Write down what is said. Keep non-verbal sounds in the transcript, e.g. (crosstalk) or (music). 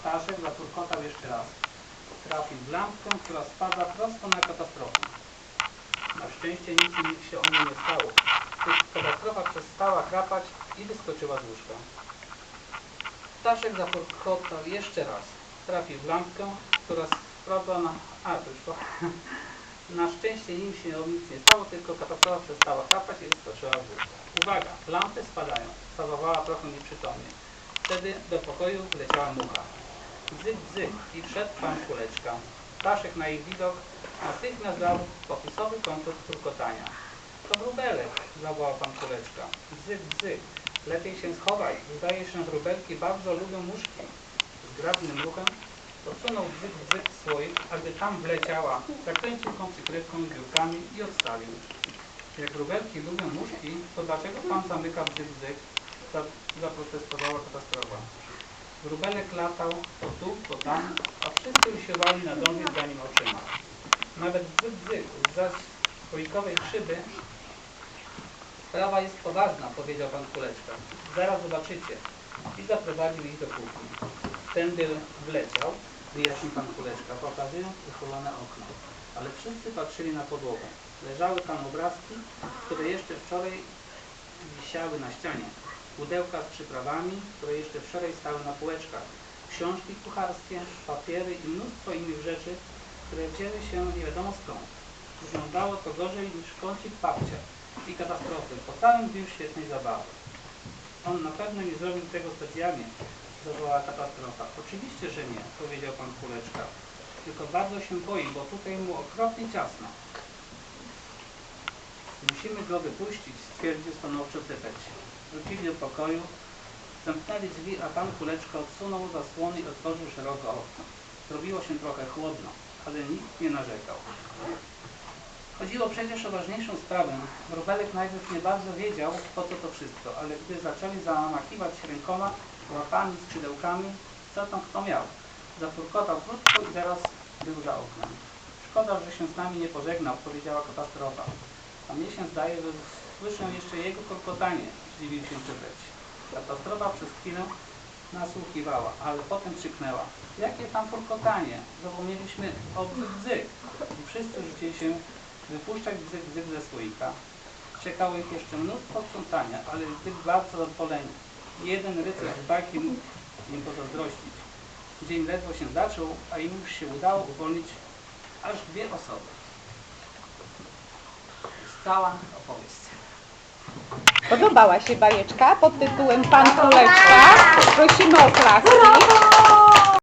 Staszek zaturkotał jeszcze raz. Trafił w lampkę, która spada prosto na katastrofę. Na szczęście nic się o niej nie stało. Katastrofa przestała chrapać i wyskoczyła z łóżka. Staszek zaturkotał jeszcze raz. Trafił w lampkę, która spadła na... A, to już po... (laughs) Na szczęście nim się nic nie stało, tylko katastrofa przestała chrapać i wyskoczyła w łóżka. Uwaga, lampy spadają. Stawowała trochę nieprzytomnie. Wtedy do pokoju wleciała mucha. Bzyk, bzyk i wszedł pan Kuleczka. Staszek na ich widok natychmiast dał popisowy konkurs turkotania. To wróbelek, zawołał pan Kuleczka. Bzyk, bzyk, lepiej się schowaj. Zdaje się, że wróbelki bardzo lubią muszki. Zgrabnym ruchem odsunął bzyk, bzyk słoik, a gdy tam wleciała, zakręcił tą przykrywką biurkami i odstawił. Jak wróbelki lubią muszki, to dlaczego pan zamyka bzyk? Za- Zaprotestowała katastrofa. Wróbelek latał to tu, to tam, a wszyscy usiłowali nadążyć za nim oczyma. Nawet bzyk, bzyk z słoikowej szyby Sprawa jest poważna, powiedział pan Kuleczka. Zaraz zobaczycie. I zaprowadził ich do kuchni. Tędy wleciał, wyjaśnił pan Kuleczka, pokazując uchylone okno. Ale wszyscy patrzyli na podłogę. Leżały tam obrazki, które jeszcze wczoraj wisiały na ścianie. Pudełka z przyprawami, które jeszcze wczoraj stały na półeczkach. Książki kucharskie, papiery i mnóstwo innych rzeczy, które wzięły się nie wiadomo skąd. Wyglądało to gorzej niż kącik papcia i katastrofy po całym dniu świetnej zabawy. On na pewno nie zrobił tego specjalnie, zawołała katastrofa. Oczywiście, że nie, powiedział pan Kuleczka. Tylko bardzo się boi, bo tutaj mu okropnie ciasno. Musimy go wypuścić, stwierdził stanowczo Typeć. Wrócili do pokoju, zamknęli drzwi, a pan Kuleczka odsunął zasłony i otworzył szeroko okno. Zrobiło się trochę chłodno, ale nikt nie narzekał. Chodziło przecież o ważniejszą sprawę. Wróbelek najpierw nie bardzo wiedział, po co to wszystko, ale gdy zaczęli zamakiwać rękoma, łapami, skrzydełkami, co tam kto miał. Zafurkotał krótko i zaraz był za oknem. Szkoda, że się z nami nie pożegnał, powiedziała katastrofa. A mnie się zdaje, że słyszę jeszcze jego kolkotanie, zdziwił się Typeć. Katastrofa przez chwilę nasłuchiwała, ale potem krzyknęła. Jakie tam kolkotanie? Zapomnieliśmy o bzyk, bzyk. I wszyscy rzucili się wypuszczać bzyk, bzyk ze słoika. Czekało ich jeszcze mnóstwo sprzątania, ale byli bardzo zadowoleni. Jeden rycerz z bajki mógł im pozazdrościć. Dzień ledwo się zaczął, a im już się udało uwolnić aż dwie osoby. Cała opowieść. Podobała się bajeczka pod tytułem Pan Kuleczka. Prosimy o klaski.